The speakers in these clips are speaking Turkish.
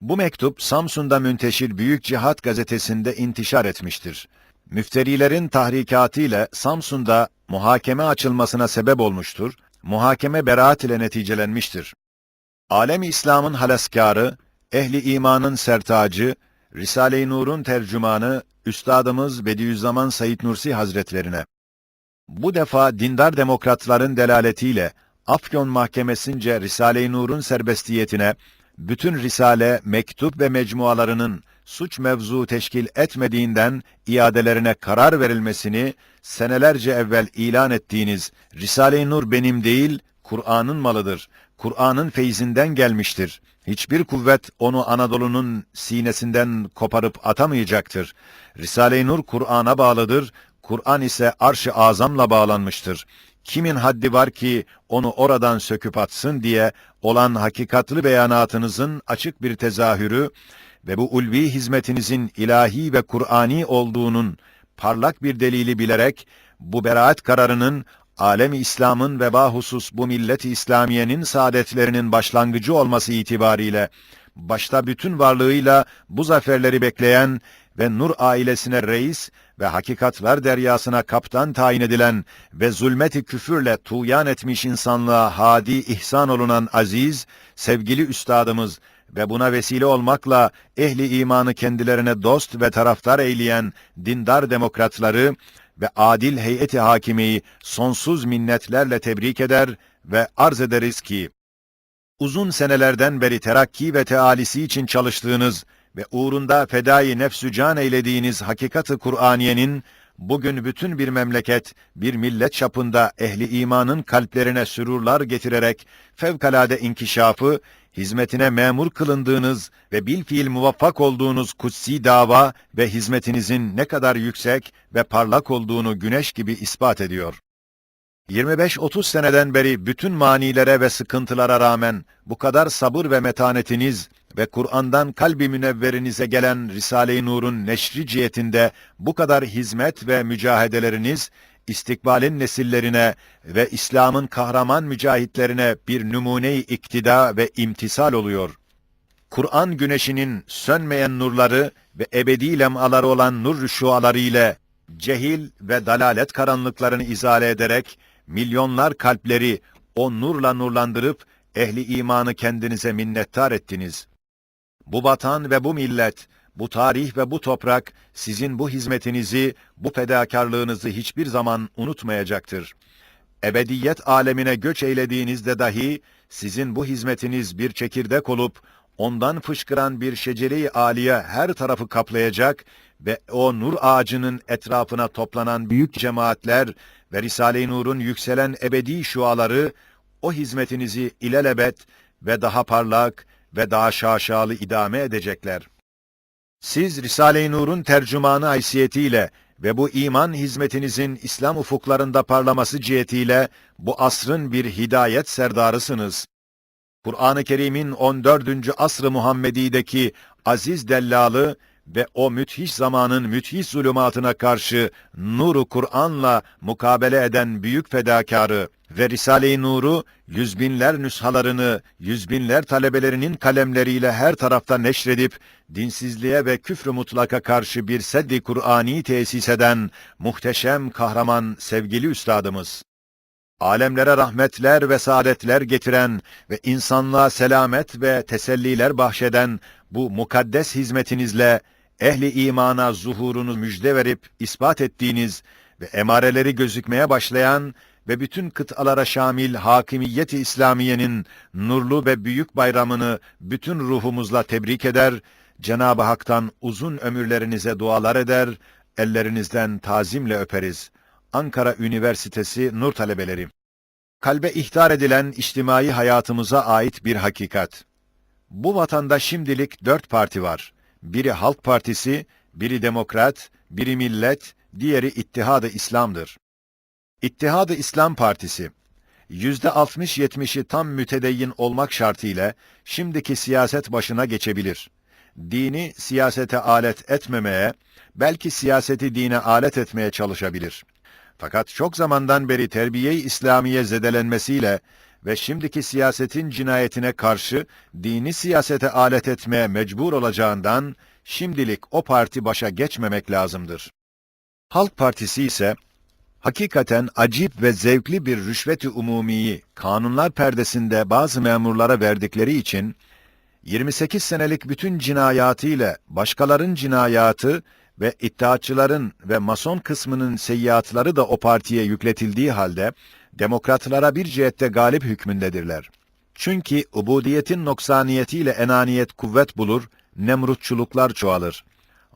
Bu mektup Samsun'da münteşir Büyük Cihat gazetesinde intişar etmiştir. Müfterilerin tahrikatı ile Samsun'da muhakeme açılmasına sebep olmuştur. Muhakeme beraat ile neticelenmiştir. Alem İslam'ın halaskarı, ehli imanın sertacı, Risale-i Nur'un tercümanı Üstadımız Bediüzzaman Said Nursi Hazretlerine bu defa dindar demokratların delaletiyle Afyon Mahkemesince Risale-i Nur'un serbestiyetine bütün risale, mektup ve mecmualarının suç mevzu teşkil etmediğinden iadelerine karar verilmesini senelerce evvel ilan ettiğiniz Risale-i Nur benim değil, Kur'an'ın malıdır. Kur'an'ın feyzinden gelmiştir. Hiçbir kuvvet onu Anadolu'nun sinesinden koparıp atamayacaktır. Risale-i Nur Kur'an'a bağlıdır. Kur'an ise arş-ı azamla bağlanmıştır. Kimin haddi var ki onu oradan söküp atsın diye olan hakikatlı beyanatınızın açık bir tezahürü ve bu ulvi hizmetinizin ilahi ve Kur'ani olduğunun parlak bir delili bilerek bu beraat kararının alem İslam'ın ve bahusus bu millet-i İslamiye'nin saadetlerinin başlangıcı olması itibariyle başta bütün varlığıyla bu zaferleri bekleyen ve Nur ailesine reis ve hakikatlar deryasına kaptan tayin edilen ve zulmeti küfürle tuğyan etmiş insanlığa hadi ihsan olunan aziz, sevgili üstadımız ve buna vesile olmakla ehli imanı kendilerine dost ve taraftar eyleyen dindar demokratları ve adil heyeti hakimeyi sonsuz minnetlerle tebrik eder ve arz ederiz ki, uzun senelerden beri terakki ve tealisi için çalıştığınız ve uğrunda fedai nefsü can eylediğiniz hakikatı Kur'aniyenin bugün bütün bir memleket, bir millet çapında ehli imanın kalplerine sürurlar getirerek fevkalade inkişafı, hizmetine memur kılındığınız ve bilfiil muvaffak olduğunuz kutsi dava ve hizmetinizin ne kadar yüksek ve parlak olduğunu güneş gibi ispat ediyor. 25-30 seneden beri bütün manilere ve sıkıntılara rağmen bu kadar sabır ve metanetiniz ve Kur'an'dan kalbi münevverinize gelen Risale-i Nur'un neşri cihetinde bu kadar hizmet ve mücahedeleriniz, istikbalin nesillerine ve İslam'ın kahraman mücahitlerine bir numune-i iktida ve imtisal oluyor. Kur'an güneşinin sönmeyen nurları ve ebedi lemaları olan nur şuaları ile cehil ve dalalet karanlıklarını izale ederek milyonlar kalpleri o nurla nurlandırıp ehli imanı kendinize minnettar ettiniz. Bu vatan ve bu millet, bu tarih ve bu toprak sizin bu hizmetinizi, bu fedakarlığınızı hiçbir zaman unutmayacaktır. Ebediyet alemine göç eylediğinizde dahi sizin bu hizmetiniz bir çekirdek olup ondan fışkıran bir şecere-i aliye her tarafı kaplayacak ve o nur ağacının etrafına toplanan büyük cemaatler ve Risale-i Nur'un yükselen ebedi şuaları o hizmetinizi ilelebet ve daha parlak ve daha şaşalı idame edecekler. Siz Risale-i Nur'un tercümanı haysiyetiyle ve bu iman hizmetinizin İslam ufuklarında parlaması cihetiyle bu asrın bir hidayet serdarısınız. Kur'an-ı Kerim'in 14. asr-ı Muhammedi'deki aziz dellalı ve o müthiş zamanın müthiş zulümatına karşı nuru Kur'an'la mukabele eden büyük fedakarı ve Risale-i Nur'u yüzbinler nüshalarını yüzbinler talebelerinin kalemleriyle her tarafta neşredip dinsizliğe ve küfrü mutlaka karşı bir seddi Kur'ani tesis eden muhteşem kahraman sevgili üstadımız. Alemlere rahmetler ve saadetler getiren ve insanlığa selamet ve teselliler bahşeden bu mukaddes hizmetinizle ehli imana zuhurunu müjde verip ispat ettiğiniz ve emareleri gözükmeye başlayan ve bütün kıtalara şamil hakimiyet-i İslamiye'nin nurlu ve büyük bayramını bütün ruhumuzla tebrik eder, Cenab-ı Hak'tan uzun ömürlerinize dualar eder, ellerinizden tazimle öperiz. Ankara Üniversitesi Nur Talebeleri Kalbe ihtar edilen içtimai hayatımıza ait bir hakikat. Bu vatanda şimdilik dört parti var. Biri Halk Partisi, biri Demokrat, biri Millet, diğeri İttihad-ı İslam'dır. İttihad-ı İslam Partisi, yüzde 60-70'i tam mütedeyyin olmak şartıyla şimdiki siyaset başına geçebilir. Dini siyasete alet etmemeye, belki siyaseti dine alet etmeye çalışabilir. Fakat çok zamandan beri terbiye-i İslamiye zedelenmesiyle ve şimdiki siyasetin cinayetine karşı dini siyasete alet etmeye mecbur olacağından şimdilik o parti başa geçmemek lazımdır. Halk Partisi ise hakikaten acip ve zevkli bir rüşvet-i umumiyi kanunlar perdesinde bazı memurlara verdikleri için 28 senelik bütün cinayatıyla başkaların cinayatı ve iddiaçıların ve mason kısmının seyyiatları da o partiye yükletildiği halde demokratlara bir cihette galip hükmündedirler. Çünkü ubudiyetin noksaniyetiyle enaniyet kuvvet bulur, nemrutçuluklar çoğalır.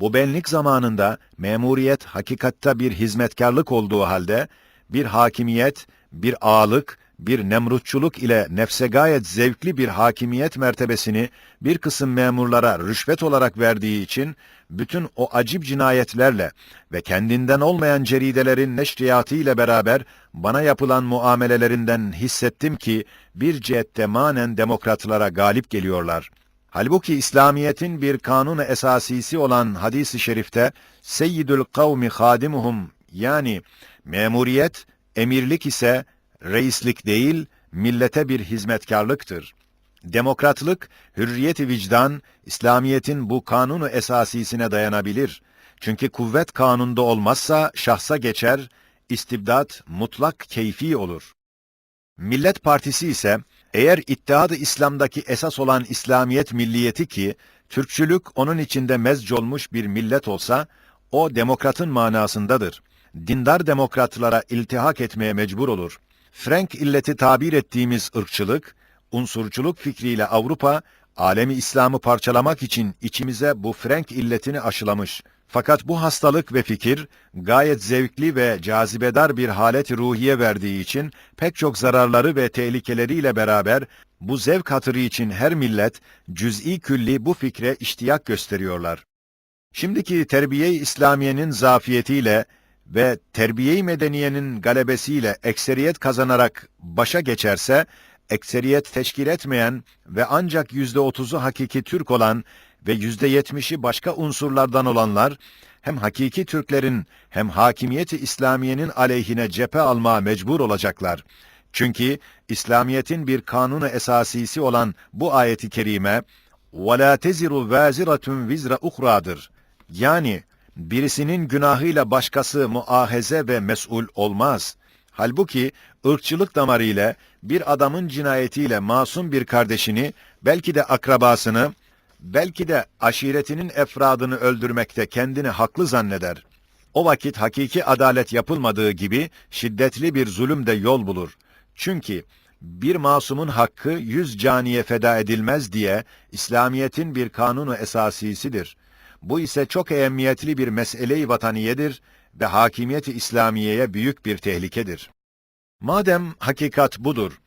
Bu benlik zamanında memuriyet hakikatta bir hizmetkarlık olduğu halde bir hakimiyet, bir ağalık, bir nemrutçuluk ile nefse gayet zevkli bir hakimiyet mertebesini bir kısım memurlara rüşvet olarak verdiği için bütün o acip cinayetlerle ve kendinden olmayan ceridelerin neşriyatı ile beraber bana yapılan muamelelerinden hissettim ki bir cihette manen demokratlara galip geliyorlar. Halbuki İslamiyet'in bir kanunu esasisi olan hadis-i şerifte Seyyidül kavmi hadimuhum yani memuriyet, emirlik ise reislik değil, millete bir hizmetkarlıktır. Demokratlık, hürriyeti vicdan, İslamiyet'in bu kanunu esasisine dayanabilir. Çünkü kuvvet kanunda olmazsa şahsa geçer, istibdat mutlak keyfi olur. Millet Partisi ise eğer İttihat-ı İslam'daki esas olan İslamiyet milliyeti ki Türkçülük onun içinde mezc olmuş bir millet olsa o demokratın manasındadır. Dindar demokratlara iltihak etmeye mecbur olur. Frank illeti tabir ettiğimiz ırkçılık, unsurculuk fikriyle Avrupa, alemi İslam'ı parçalamak için içimize bu Frank illetini aşılamış. Fakat bu hastalık ve fikir, gayet zevkli ve cazibedar bir halet ruhiye verdiği için, pek çok zararları ve tehlikeleriyle beraber, bu zevk hatırı için her millet, cüz'i külli bu fikre iştiyak gösteriyorlar. Şimdiki terbiye-i İslamiye'nin zafiyetiyle ve terbiye-i medeniyenin galebesiyle ekseriyet kazanarak başa geçerse, ekseriyet teşkil etmeyen ve ancak yüzde otuzu hakiki Türk olan ve yüzde yetmişi başka unsurlardan olanlar, hem hakiki Türklerin hem hakimiyeti İslamiye'nin aleyhine cephe almaya mecbur olacaklar. Çünkü İslamiyet'in bir kanunu esasisi olan bu ayeti kerime, وَلَا تَزِرُ وَازِرَةٌ vizra اُخْرَاdır. Yani birisinin günahıyla başkası muahize ve mesul olmaz. Halbuki ırkçılık damarı ile bir adamın cinayetiyle masum bir kardeşini, belki de akrabasını, belki de aşiretinin efradını öldürmekte kendini haklı zanneder. O vakit hakiki adalet yapılmadığı gibi şiddetli bir zulüm de yol bulur. Çünkü bir masumun hakkı yüz caniye feda edilmez diye İslamiyet'in bir kanunu esasisidir. Bu ise çok ehemmiyetli bir mesele-i vataniyedir ve hakimiyeti İslamiye'ye büyük bir tehlikedir. Madem hakikat budur,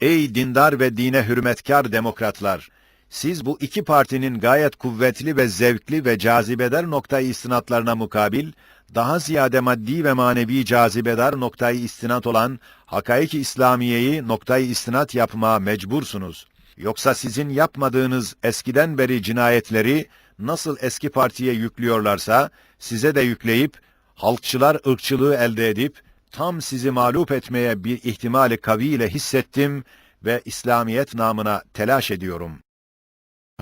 ey dindar ve dine hürmetkar demokratlar, siz bu iki partinin gayet kuvvetli ve zevkli ve cazibedar noktayı istinatlarına mukabil, daha ziyade maddi ve manevi cazibedar noktayı istinat olan hakaik-i İslamiye'yi noktayı istinat yapmaya mecbursunuz. Yoksa sizin yapmadığınız eskiden beri cinayetleri nasıl eski partiye yüklüyorlarsa, size de yükleyip, halkçılar ırkçılığı elde edip, tam sizi mağlup etmeye bir ihtimali kaviyle hissettim ve İslamiyet namına telaş ediyorum.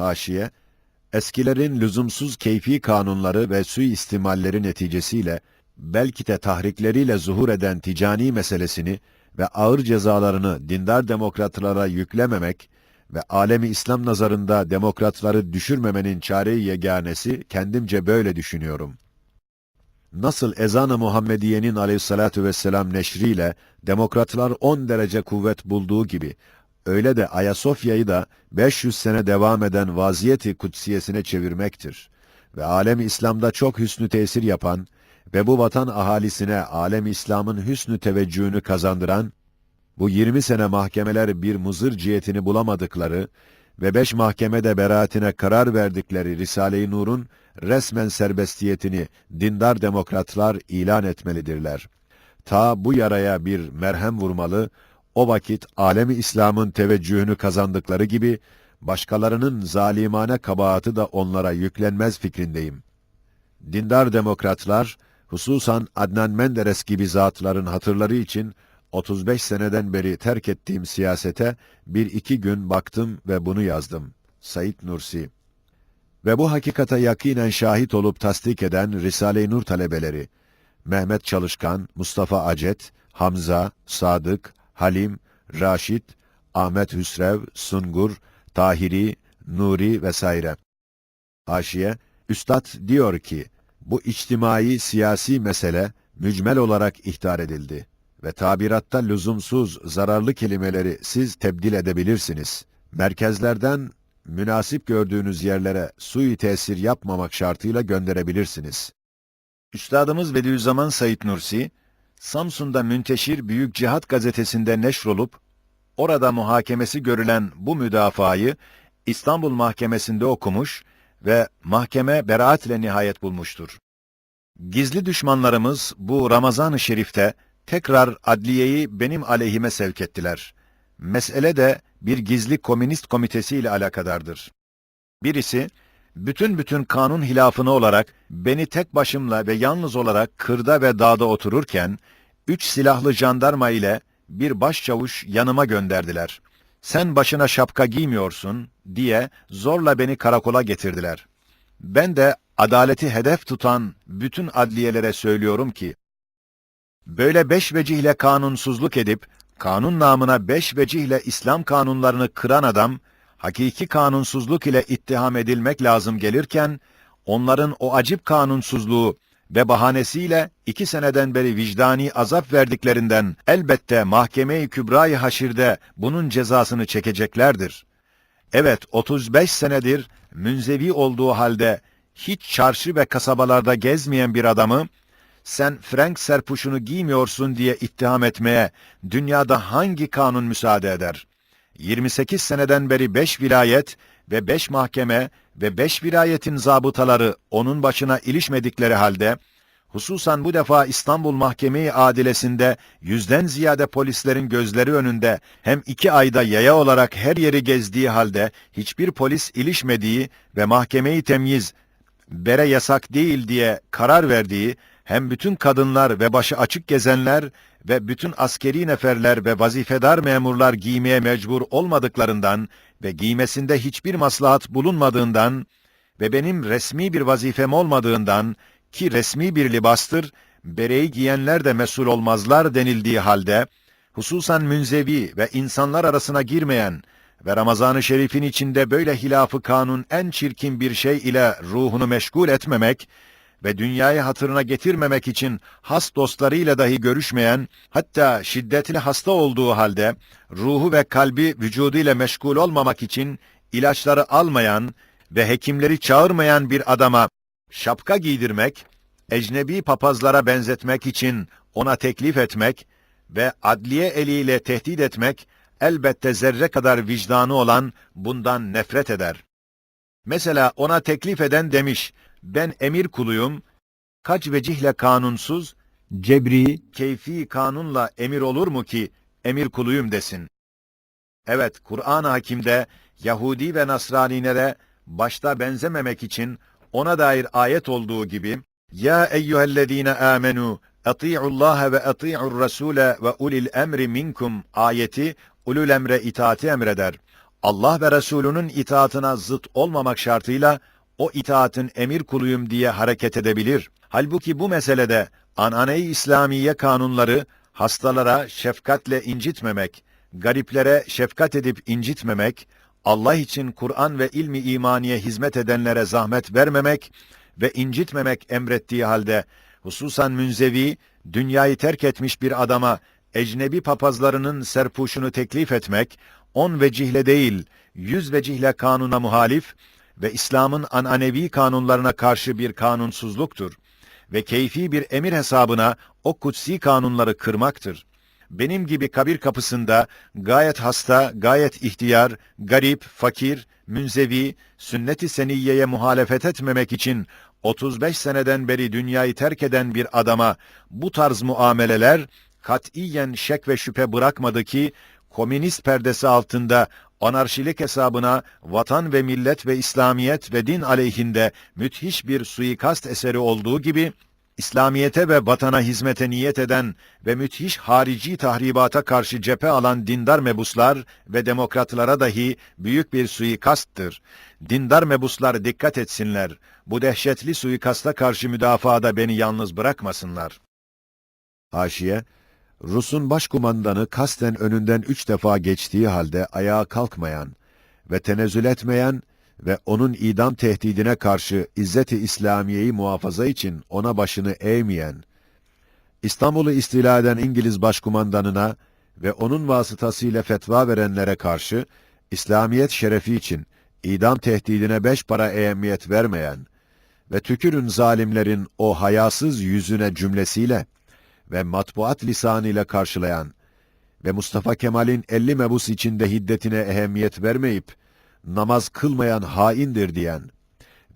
Haşiye, eskilerin lüzumsuz keyfi kanunları ve suistimalleri neticesiyle, belki de tahrikleriyle zuhur eden ticani meselesini ve ağır cezalarını dindar demokratlara yüklememek ve alemi İslam nazarında demokratları düşürmemenin çare-i yeganesi kendimce böyle düşünüyorum. Nasıl ezan-ı Muhammediye'nin aleyhissalatu vesselam neşriyle demokratlar 10 derece kuvvet bulduğu gibi, öyle de Ayasofya'yı da 500 sene devam eden vaziyeti kutsiyesine çevirmektir. Ve alem İslam'da çok hüsnü tesir yapan ve bu vatan ahalisine alem İslam'ın hüsnü teveccühünü kazandıran, bu 20 sene mahkemeler bir muzır cihetini bulamadıkları ve beş mahkemede beraatine karar verdikleri Risale-i Nur'un resmen serbestiyetini dindar demokratlar ilan etmelidirler. Ta bu yaraya bir merhem vurmalı, o vakit alemi İslam'ın teveccühünü kazandıkları gibi, başkalarının zalimane kabahatı da onlara yüklenmez fikrindeyim. Dindar demokratlar, hususan Adnan Menderes gibi zatların hatırları için, 35 seneden beri terk ettiğim siyasete bir iki gün baktım ve bunu yazdım. Said Nursi Ve bu hakikate yakinen şahit olup tasdik eden Risale-i Nur talebeleri, Mehmet Çalışkan, Mustafa Acet, Hamza, Sadık, Halim, Raşit, Ahmet Hüsrev, Sungur, Tahiri, Nuri vesaire. Haşiye, Üstad diyor ki, bu içtimai siyasi mesele mücmel olarak ihtar edildi ve tabiratta lüzumsuz, zararlı kelimeleri siz tebdil edebilirsiniz. Merkezlerden münasip gördüğünüz yerlere sui tesir yapmamak şartıyla gönderebilirsiniz. Üstadımız Bediüzzaman Said Nursi, Samsun'da Münteşir Büyük Cihat gazetesinde neşrolup, orada muhakemesi görülen bu müdafayı İstanbul Mahkemesi'nde okumuş ve mahkeme beraat ile nihayet bulmuştur. Gizli düşmanlarımız bu Ramazan-ı Şerif'te tekrar adliyeyi benim aleyhime sevk ettiler. Mesele de bir gizli komünist komitesi ile alakadardır. Birisi, bütün bütün kanun hilafını olarak beni tek başımla ve yalnız olarak kırda ve dağda otururken, üç silahlı jandarma ile bir başçavuş yanıma gönderdiler. Sen başına şapka giymiyorsun diye zorla beni karakola getirdiler. Ben de adaleti hedef tutan bütün adliyelere söylüyorum ki, böyle beş vecihle kanunsuzluk edip, kanun namına beş vecihle İslam kanunlarını kıran adam, hakiki kanunsuzluk ile ittiham edilmek lazım gelirken, onların o acip kanunsuzluğu ve bahanesiyle iki seneden beri vicdani azap verdiklerinden elbette mahkeme-i kübra-i haşirde bunun cezasını çekeceklerdir. Evet, 35 senedir münzevi olduğu halde hiç çarşı ve kasabalarda gezmeyen bir adamı, sen Frank serpuşunu giymiyorsun diye ittiham etmeye dünyada hangi kanun müsaade eder? 28 seneden beri 5 vilayet ve 5 mahkeme ve 5 vilayetin zabıtaları onun başına ilişmedikleri halde, hususan bu defa İstanbul Mahkeme-i Adilesi'nde yüzden ziyade polislerin gözleri önünde hem iki ayda yaya olarak her yeri gezdiği halde hiçbir polis ilişmediği ve mahkemeyi temyiz, bere yasak değil diye karar verdiği hem bütün kadınlar ve başı açık gezenler ve bütün askeri neferler ve vazifedar memurlar giymeye mecbur olmadıklarından ve giymesinde hiçbir maslahat bulunmadığından ve benim resmi bir vazifem olmadığından ki resmi bir libastır, bereyi giyenler de mesul olmazlar denildiği halde, hususan münzevi ve insanlar arasına girmeyen ve Ramazan-ı Şerif'in içinde böyle hilafı kanun en çirkin bir şey ile ruhunu meşgul etmemek ve dünyayı hatırına getirmemek için has dostlarıyla dahi görüşmeyen, hatta şiddetli hasta olduğu halde ruhu ve kalbi vücuduyla meşgul olmamak için ilaçları almayan ve hekimleri çağırmayan bir adama şapka giydirmek, ecnebi papazlara benzetmek için ona teklif etmek ve adliye eliyle tehdit etmek, elbette zerre kadar vicdanı olan bundan nefret eder. Mesela ona teklif eden demiş, ben emir kuluyum, kaç vecihle kanunsuz, cebri, keyfi kanunla emir olur mu ki emir kuluyum desin. Evet, Kur'an-ı Hakim'de Yahudi ve Nasranilere başta benzememek için ona dair ayet olduğu gibi Ya eyyühellezine amenu ati'ullaha ve ati'ur rasule ve ulil emri minkum ayeti ulul emre itaati emreder. Allah ve Resulünün itaatına zıt olmamak şartıyla o itaatin emir kuluyum diye hareket edebilir. Halbuki bu meselede anane-i İslamiye kanunları hastalara şefkatle incitmemek, gariplere şefkat edip incitmemek, Allah için Kur'an ve ilmi imaniye hizmet edenlere zahmet vermemek ve incitmemek emrettiği halde, hususan münzevi, dünyayı terk etmiş bir adama ecnebi papazlarının serpuşunu teklif etmek, on vecihle değil, yüz vecihle kanuna muhalif ve İslam'ın ananevi kanunlarına karşı bir kanunsuzluktur ve keyfi bir emir hesabına o kutsi kanunları kırmaktır. Benim gibi kabir kapısında gayet hasta, gayet ihtiyar, garip, fakir, münzevi, sünnet-i seniyyeye muhalefet etmemek için 35 seneden beri dünyayı terk eden bir adama bu tarz muameleler katiyen şek ve şüphe bırakmadı ki komünist perdesi altında anarşilik hesabına vatan ve millet ve İslamiyet ve din aleyhinde müthiş bir suikast eseri olduğu gibi İslamiyete ve vatana hizmete niyet eden ve müthiş harici tahribata karşı cephe alan dindar mebuslar ve demokratlara dahi büyük bir suikasttır. Dindar mebuslar dikkat etsinler. Bu dehşetli suikasta karşı müdafaada beni yalnız bırakmasınlar. Haşiye, Rus'un başkumandanı kasten önünden üç defa geçtiği halde ayağa kalkmayan ve tenezzül etmeyen ve onun idam tehdidine karşı İzzet-i İslamiye'yi muhafaza için ona başını eğmeyen, İstanbul'u istila eden İngiliz başkumandanına ve onun vasıtasıyla fetva verenlere karşı İslamiyet şerefi için idam tehdidine beş para ehemmiyet vermeyen ve tükürün zalimlerin o hayasız yüzüne cümlesiyle ve matbuat lisanıyla karşılayan ve Mustafa Kemal'in 50 mebus içinde hiddetine ehemmiyet vermeyip namaz kılmayan haindir diyen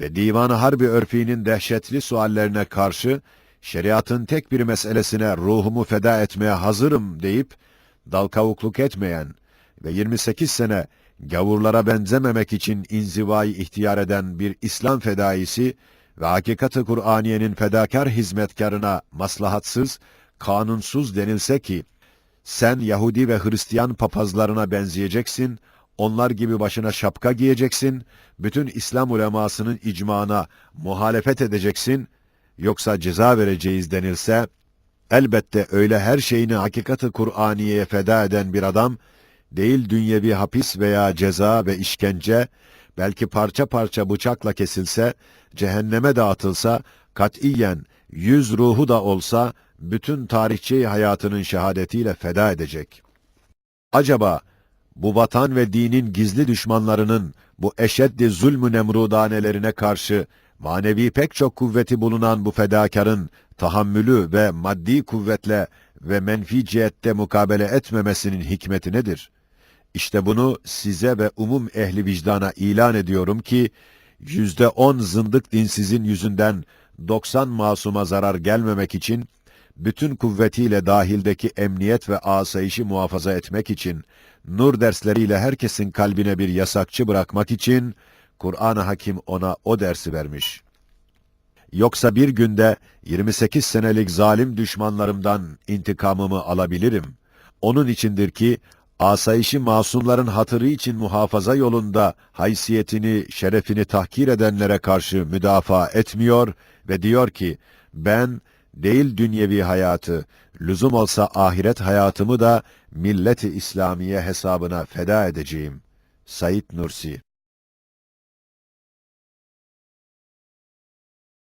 ve divan-ı harbi örfiğinin dehşetli suallerine karşı şeriatın tek bir meselesine ruhumu feda etmeye hazırım deyip dal kavukluk etmeyen ve 28 sene gavurlara benzememek için inzivayı ihtiyar eden bir İslam fedaisi ve hakikat-ı Kur'aniyenin fedakar hizmetkarına maslahatsız, kanunsuz denilse ki, sen Yahudi ve Hristiyan papazlarına benzeyeceksin, onlar gibi başına şapka giyeceksin, bütün İslam ulemasının icmana muhalefet edeceksin, yoksa ceza vereceğiz denilse, elbette öyle her şeyini hakikati Kur'aniye'ye feda eden bir adam, değil dünyevi hapis veya ceza ve işkence, belki parça parça bıçakla kesilse, cehenneme dağıtılsa, katiyen yüz ruhu da olsa, bütün tarihçi hayatının şehadetiyle feda edecek. Acaba, bu vatan ve dinin gizli düşmanlarının bu eşeddi zulmü nemrudanelerine karşı manevi pek çok kuvveti bulunan bu fedakarın tahammülü ve maddi kuvvetle ve menfi cihette mukabele etmemesinin hikmeti nedir? İşte bunu size ve umum ehli vicdana ilan ediyorum ki, yüzde on zındık dinsizin yüzünden 90 masuma zarar gelmemek için, bütün kuvvetiyle dahildeki emniyet ve asayişi muhafaza etmek için, nur dersleriyle herkesin kalbine bir yasakçı bırakmak için, Kur'an-ı Hakim ona o dersi vermiş. Yoksa bir günde 28 senelik zalim düşmanlarımdan intikamımı alabilirim. Onun içindir ki, asayişi masumların hatırı için muhafaza yolunda haysiyetini, şerefini tahkir edenlere karşı müdafaa etmiyor ve diyor ki, ben değil dünyevi hayatı, lüzum olsa ahiret hayatımı da milleti İslamiye hesabına feda edeceğim. Said Nursi